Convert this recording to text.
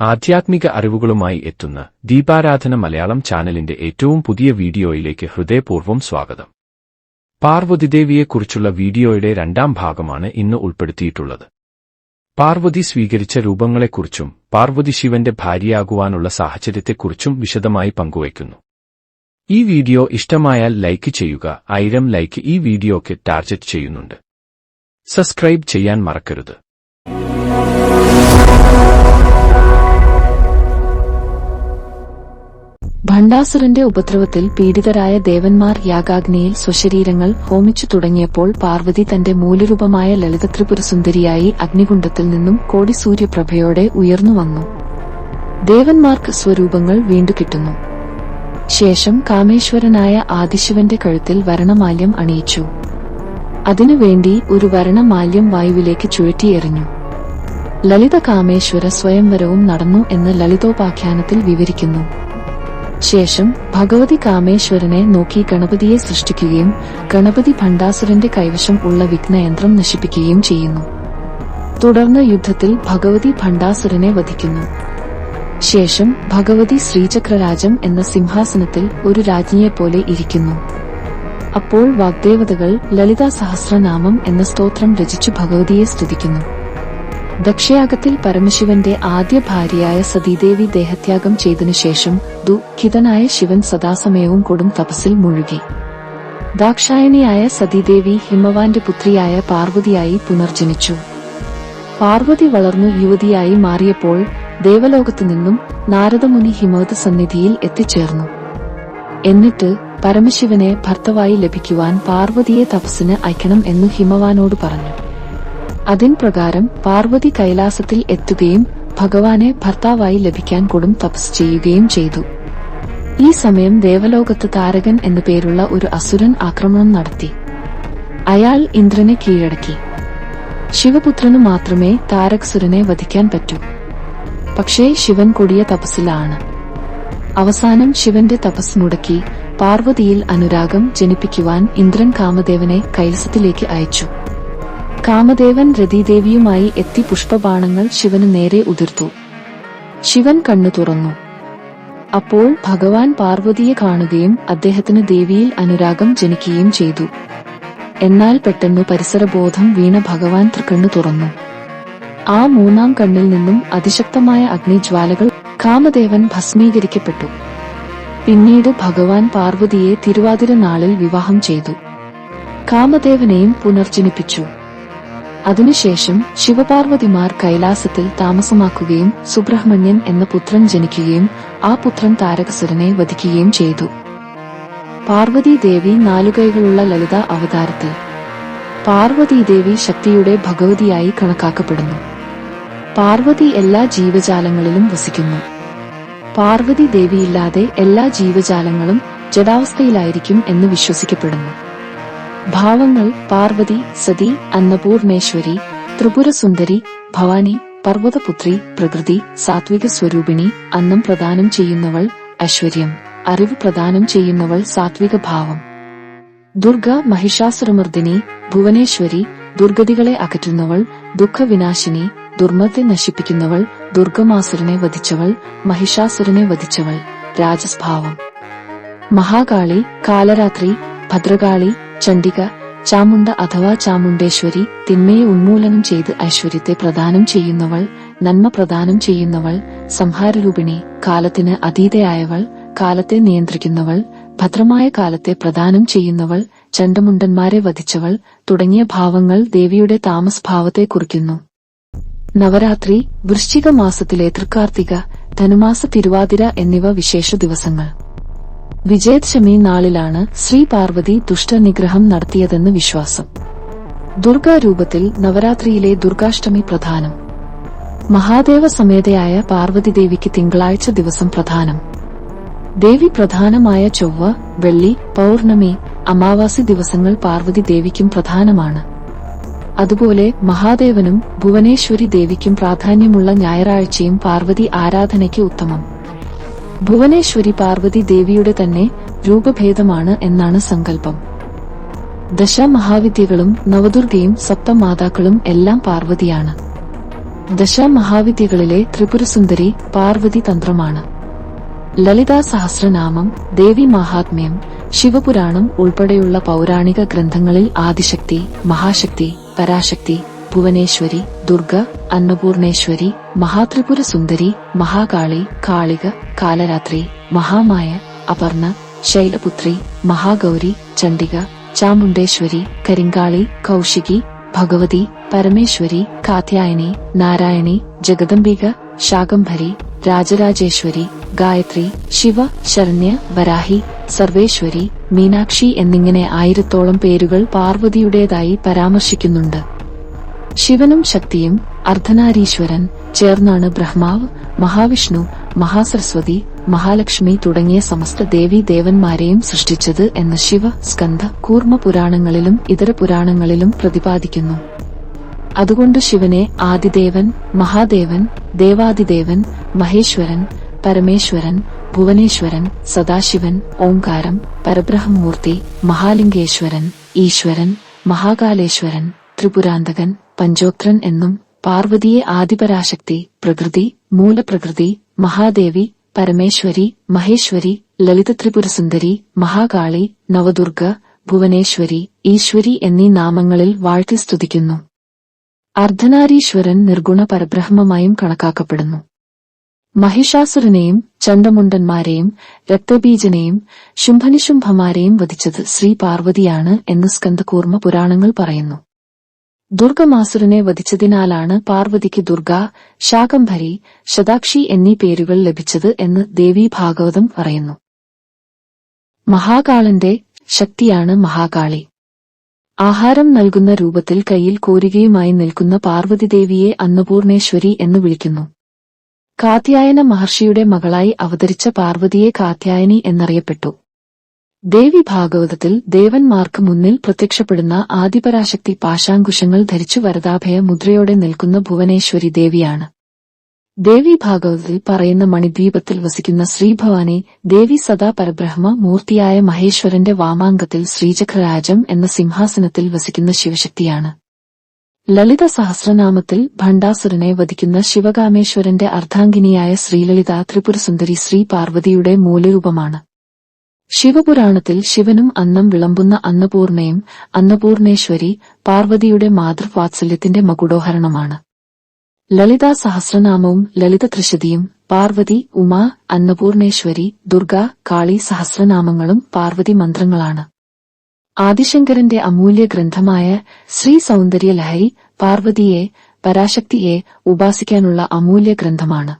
ആധ്യാത്മിക അറിവുകളുമായി എത്തുന്ന ദീപാരാധന മലയാളം ചാനലിന്റെ ഏറ്റവും പുതിയ വീഡിയോയിലേക്ക് ഹൃദയപൂർവം സ്വാഗതം. പാർവതിദേവിയെക്കുറിച്ചുള്ള വീഡിയോയുടെ രണ്ടാം ഭാഗമാണ് ഇന്ന് ഉൾപ്പെടുത്തിയിട്ടുള്ളത്. പാർവതി സ്വീകരിച്ച രൂപങ്ങളെക്കുറിച്ചും പാർവതി ശിവന്റെ ഭാര്യയാകുവാനുള്ള സാഹചര്യത്തെക്കുറിച്ചും വിശദമായി പങ്കുവയ്ക്കുന്നു. ഈ വീഡിയോ ഇഷ്ടമായാൽ ലൈക്ക് ചെയ്യുക ആയിരം ലൈക്ക് ഈ വീഡിയോക്ക് ടാർഗറ്റ് ചെയ്യുന്നുണ്ട്. സബ്സ്ക്രൈബ് ചെയ്യാൻ മറക്കരുത്. ഭണ്ഡാസുരന്റെ ഉപദ്രവത്തിൽ പീഡിതരായ ദേവന്മാർ യാഗാഗ്നിയിൽ സ്വശരീരങ്ങൾ ഹോമിച്ചു തുടങ്ങിയപ്പോൾ പാർവതി തന്റെ മൂലരൂപമായ ലളിത ത്രിപുരസുന്ദരിയായി അഗ്നികുണ്ഡത്തിൽ നിന്നും കോടി സൂര്യപ്രഭയോടെ ഉയർന്നു വന്നു. ദേവന്മാർക്ക് സ്വരൂപങ്ങൾ വീണ്ടു കിട്ടുന്നു. ശേഷം കാമേശ്വരനായ ആദിശിവന്റെ കഴുത്തിൽ വരണമാല്യം അണിയിച്ചു. അതിനുവേണ്ടി ഒരു വരണമാല്യം വായുവിലേക്ക് ചുഴറ്റിയെറിഞ്ഞു ലളിത കാമേശ്വര സ്വയംവരവും നടന്നു എന്ന് ലളിതോപാഖ്യാനത്തിൽ വിവരിക്കുന്നു. ശേഷം ഭഗവതി കാമേശ്വരനെ നോക്കി ഗണപതിയെ സൃഷ്ടിക്കുകയും ഗണപതി ഭണ്ഡാസുരന്റെ കൈവശം ഉള്ള വിഘ്നയന്ത്രം നശിപ്പിക്കുകയും ചെയ്യുന്നു. തുടർന്ന് യുദ്ധത്തിൽ ഭഗവതി ഭണ്ഡാസുരനെ വധിക്കുന്നു. ശേഷം ഭഗവതി ശ്രീചക്രരാജം എന്ന സിംഹാസനത്തിൽ ഒരു രാജ്ഞിയെപ്പോലെ ഇരിക്കുന്നു. അപ്പോൾ വാഗ്ദേവതകൾ ലളിതാ സഹസ്രനാമം എന്ന സ്തോത്രം രചിച്ചു ഭഗവതിയെ സ്തുതിക്കുന്നു. ദക്ഷയാഗത്തിൽ പരമശിവന്റെ ആദ്യ ഭാര്യയായ സതീദേവി ദേഹത്യാഗം ചെയ്തതിനുശേഷം ദുഃഖിതനായ ശിവൻ സദാസമയവും കൊടും തപസ്സിൽ മുഴുകി. ദാക്ഷായണിയായ സതീദേവി ഹിമവാന്റെ പുത്രിയായ പാർവതിയായി പുനർജനിച്ചു. പാർവതി വളർന്നു യുവതിയായി മാറിയപ്പോൾ ദേവലോകത്തു നിന്നും നാരദമുനി ഹിമവത് സന്നിധിയിൽ എത്തിച്ചേർന്നു. എന്നിട്ട് പരമശിവനെ ഭർത്തവായി ലഭിക്കുവാൻ പാർവതിയെ തപസ്സിന് അയക്കണം എന്നു ഹിമവാനോട് പറഞ്ഞു. അതിൻ പ്രകാരം പാർവതി കൈലാസത്തിൽ എത്തുകയും ഭഗവാനെ ഭർത്താവായി ലഭിക്കാൻ കൊടും തപസ് ചെയ്യുകയും ചെയ്തു. ഈ സമയം ദേവലോകത്ത് താരകൻ എന്നു പേരുള്ള ഒരു അസുരൻ ആക്രമണം നടത്തി. അയാൾ ഇന്ദ്രനെ കീഴടക്കി. ശിവപുത്രനു മാത്രമേ താരകസുരനെ വധിക്കാൻ പറ്റൂ. പക്ഷേ ശിവൻ കൊടിയ തപസ്സിലാണ്. അവസാനം ശിവന്റെ തപസ് മുടക്കി പാർവതിയിൽ അനുരാഗം ജനിപ്പിക്കുവാൻ ഇന്ദ്രൻ കാമദേവനെ കൈലസത്തിലേക്ക് അയച്ചു. കാമദേവൻ രതിദേവിയുമായി എത്തി പുഷ്പബാണങ്ങൾ ശിവന് നേരെ ഉതിർത്തു. ശിവൻ കണ്ണു തുറന്നു. അപ്പോൾ ഭഗവാൻ പാർവതിയെ കാണുകയും അദ്ദേഹത്തിന് ദേവിയിൽ അനുരാഗം ജനിക്കുകയും ചെയ്തു. എന്നാൽ പെട്ടെന്ന് പരിസരബോധം വീണ ഭഗവാൻ തൃക്കണ്ണു തുറന്നു. ആ മൂന്നാം കണ്ണിൽ നിന്നും അതിശക്തമായ അഗ്നിജ്വാലകൾ കാമദേവൻ ഭസ്മീകരിക്കപ്പെട്ടു. പിന്നീട് ഭഗവാൻ പാർവതിയെ തിരുവാതിര നാളിൽ വിവാഹം ചെയ്തു. കാമദേവനെയും പുനർജനിപ്പിച്ചു. അതിനുശേഷം ശിവപാർവതിമാർ കൈലാസത്തിൽ താമസമാക്കുകയും സുബ്രഹ്മണ്യൻ എന്ന പുത്രൻ ജനിക്കുകയും ആ പുത്രൻ താരകസുരനെ വധിക്കുകയും ചെയ്തു. പാർവതി ദേവി നാലുകൈകളുള്ള ലളിത അവതാരത്തിൽ. പാർവതി ദേവി ശക്തിയുടെ ഭഗവതിയായി കണക്കാക്കപ്പെടുന്നു. പാർവതി എല്ലാ ജീവജാലങ്ങളിലും വസിക്കുന്നു. പാർവതി ദേവിയില്ലാതെ എല്ലാ ജീവജാലങ്ങളും ജഡാവസ്ഥയിലായിരിക്കും എന്ന് വിശ്വസിക്കപ്പെടുന്നു. ഭാവങ്ങൾ പാർവതി സതി അന്നപൂർണേശ്വരി ത്രിപുരസുന്ദരി ഭവാനി പർവതപുത്രി പ്രകൃതി സാത്വിക സ്വരൂപിണി അന്നം പ്രദാനം ചെയ്യുന്നവൾ ഐശ്വര്യം അറിവ് പ്രദാനം ചെയ്യുന്നവൾ സാത്വിക ഭാവം ദുർഗ മഹിഷാസുരമർദിനി ഭുവനേശ്വരി ദുർഗതികളെ അകറ്റുന്നവൾ ദുഃഖവിനാശിനി ദുർമത്തെ നശിപ്പിക്കുന്നവൾ ദുർഗമാസുരനെ വധിച്ചവൾ മഹിഷാസുരനെ വധിച്ചവൾ രാജസ്ഭാവം. മഹാകാളി കാലരാത്രി ഭദ്രകാളി ചണ്ഡിക ചാമുണ്ട അഥവാ ചാമുണ്ടേശ്വരി തിന്മയെ ഉന്മൂലനം ചെയ്ത് ഐശ്വര്യത്തെ പ്രദാനം ചെയ്യുന്നവൾ നന്മ പ്രദാനം ചെയ്യുന്നവൾ സംഹാരരൂപിണി കാലത്തിന് അതീതയായവൾ കാലത്തെ നിയന്ത്രിക്കുന്നവൾ ഭദ്രമായ കാലത്തെ പ്രദാനം ചെയ്യുന്നവൾ ചണ്ടമുണ്ടന്മാരെ വധിച്ചവൾ തുടങ്ങിയ ഭാവങ്ങൾ ദേവിയുടെ താമസഭാവത്തെ കുറിക്കുന്നു. നവരാത്രി വൃശ്ചിക മാസത്തിലെ തൃക്കാർത്തിക ധനുമാസ തിരുവാതിര എന്നിവ വിശേഷ ദിവസങ്ങൾ. വിജയദശമി നാളിലാണ് ശ്രീ പാർവതി ദുഷ്ടനിഗ്രഹം നടത്തിയതെന്ന് വിശ്വാസം. ദുർഗാരൂപത്തിൽ നവരാത്രിയിലെ ദുർഗാഷ്ടമി പ്രധാനം. മഹാദേവ സമേതയായ പാർവതി ദേവിക്ക് തിങ്കളാഴ്ച ദിവസം പ്രധാനം. ദേവി പ്രധാനമായ ചൊവ്വ വെള്ളി പൗർണമി അമാവാസി ദിവസങ്ങൾ പാർവതി ദേവിക്കും പ്രധാനമാണ്. അതുപോലെ മഹാദേവനും ഭുവനേശ്വരി ദേവിക്കും പ്രാധാന്യമുള്ള ഞായറാഴ്ചയും പാർവതി ആരാധനയ്ക്ക് ഉത്തമം. ഭുവനേശ്വരി പാർവതി ദേവിയുടെ തന്നെ രൂപഭേദമാണ് എന്നാണ് സങ്കല്പം. ദശമഹാവിദ്യകളും നവദുർഗയും സപ്തമാതാക്കളും എല്ലാം പാർവതിയാണ്. ദശമഹാവിദ്യകളിലെ ത്രിപുരസുന്ദരി പാർവതി തന്ത്രമാണ്. ലളിതാ സഹസ്രനാമം ദേവി മഹാത്മ്യം ശിവപുരാണം ഉൾപ്പെടെയുള്ള പൗരാണിക ഗ്രന്ഥങ്ങളിൽ ആദിശക്തി മഹാശക്തി പരാശക്തി ഭുവനേശ്വരി ദുർഗ അന്നപൂർണേശ്വരി മഹാത്രിപുര സുന്ദരി മഹാകാളി കാളിക കാലരാത്രി മഹാമായ അപർണ ശൈലപുത്രി മഹാഗൗരി ചണ്ഡിക ചാമുണ്ടേശ്വരി കരിങ്കാളി കൗശികി ഭഗവതി പരമേശ്വരി കാത്യായനി നാരായണി ജഗദംബിക ശാകംഭരി രാജരാജേശ്വരി ഗായത്രി ശിവ ശരണ്യ വരാഹി സർവേശ്വരി മീനാക്ഷി എന്നിങ്ങനെ ആയിരത്തോളം പേരുകൾ പാർവതിയുടേതായി പരാമർശിക്കുന്നുണ്ട്. ശിവനും ശക്തിയും അർദ്ധനാരീശ്വരൻ ചേർന്നാണ് ബ്രഹ്മാവ് മഹാവിഷ്ണു മഹാസരസ്വതി മഹാലക്ഷ്മി തുടങ്ങിയ സമസ്ത ദേവി ദേവന്മാരെയും സൃഷ്ടിച്ചത് എന്ന് ശിവ സ്കന്ധ കൂർമ്മ പുരാണങ്ങളിലും ഇതര പുരാണങ്ങളിലും പ്രതിപാദിക്കുന്നു. അതുകൊണ്ട് ശിവനെ ആദിദേവൻ മഹാദേവൻ ദേവാദിദേവൻ മഹേശ്വരൻ പരമേശ്വരൻ ഭുവനേശ്വരൻ സദാശിവൻ ഓംകാരം പരബ്രഹ്മമൂർത്തി മഹാലിംഗേശ്വരൻ ഈശ്വരൻ മഹാകാലേശ്വരൻ ത്രിപുരാന്തകൻ പഞ്ചോക്രൻ എന്നും പാർവതിയെ ആദിപരാശക്തി പ്രകൃതി മൂലപ്രകൃതി മഹാദേവി പരമേശ്വരി മഹേശ്വരി ലളിത ത്രിപുരസുന്ദരി മഹാകാളി നവദുർഗ ഭുവനേശ്വരി ഈശ്വരി എന്നീ നാമങ്ങളിൽ വാഴ്ത്തി സ്തുതിക്കുന്നു. അർദ്ധനാരീശ്വരൻ നിർഗുണ പരബ്രഹ്മമായും കണക്കാക്കപ്പെടുന്നു. മഹിഷാസുരനെയും ചണ്ടമുണ്ടന്മാരെയും രക്തബീജനെയും ശുംഭനിശുംഭമാരെയും വധിച്ചത് ശ്രീ പാർവതിയാണ് എന്ന് സ്കന്ദകൂർമ്മ പുരാണങ്ങൾ പറയുന്നു. ദുർഗമാസുരനെ വധിച്ചതിനാലാണ് പാർവതിക്ക് ദുർഗ ശാകംഭരി ശതാക്ഷി എന്നീ പേരുകൾ ലഭിച്ചത് എന്ന് ദേവി ഭാഗവതം പറയുന്നു. മഹാകാളന്റെ ശക്തിയാണ് മഹാകാളി. ആഹാരം നൽകുന്ന രൂപത്തിൽ കയ്യിൽ കോരികയുമായി നിൽക്കുന്ന പാർവതിദേവിയെ അന്നപൂർണേശ്വരി എന്ന് വിളിക്കുന്നു. കാത്യായന മഹർഷിയുടെ മകളായി അവതരിച്ച പാർവതിയെ കാത്യായനി എന്നറിയപ്പെട്ടു. ദേവി ഭാഗവതത്തിൽ ദേവന്മാർക്ക് മുന്നിൽ പ്രത്യക്ഷപ്പെടുന്ന ആദിപരാശക്തി പാശാങ്കുശങ്ങൾ ധരിച്ചു വരദാഭയ മുദ്രയോടെ നിൽക്കുന്ന ഭുവനേശ്വരി ദേവിയാണ്. ദേവി ഭാഗവതത്തിൽ പറയുന്ന മണിദ്വീപത്തിൽ വസിക്കുന്ന ശ്രീഭവാനെ ദേവി സദാ പരബ്രഹ്മ മൂർത്തിയായ മഹേശ്വരന്റെ വാമാങ്കത്തിൽ ശ്രീചക്രരാജം എന്ന സിംഹാസനത്തിൽ വസിക്കുന്ന ശിവശക്തിയാണ്. ലളിത സഹസ്രനാമത്തിൽ ഭണ്ഡാസുരനെ വധിക്കുന്ന ശിവകാമേശ്വരന്റെ അർദ്ധാംഗിനിയായ ശ്രീലളിത ത്രിപുരസുന്ദരി ശ്രീ പാർവതിയുടെ മൂലരൂപമാണ് ശിവപുരാണത്തിൽ ശിവനും അന്നം വിളമ്പുന്ന അന്നപൂർണയും അന്നപൂർണേശ്വരി പാർവതിയുടെ മാതൃവാത്സല്യത്തിന്റെ മകുടോഹരണമാണ്. ലളിതാ സഹസ്രനാമവും ലളിത ത്രിശതിയും പാർവതി ഉമ അന്നപൂർണേശ്വരി ദുർഗ കാളി സഹസ്രനാമങ്ങളും പാർവതി മന്ത്രങ്ങളാണ്. ആദിശങ്കരന്റെ അമൂല്യ ഗ്രന്ഥമായ ശ്രീ സൗന്ദര്യ ലഹരി പാർവതിയെ പരാശക്തിയെ ഉപാസിക്കാനുള്ള അമൂല്യ ഗ്രന്ഥമാണ്.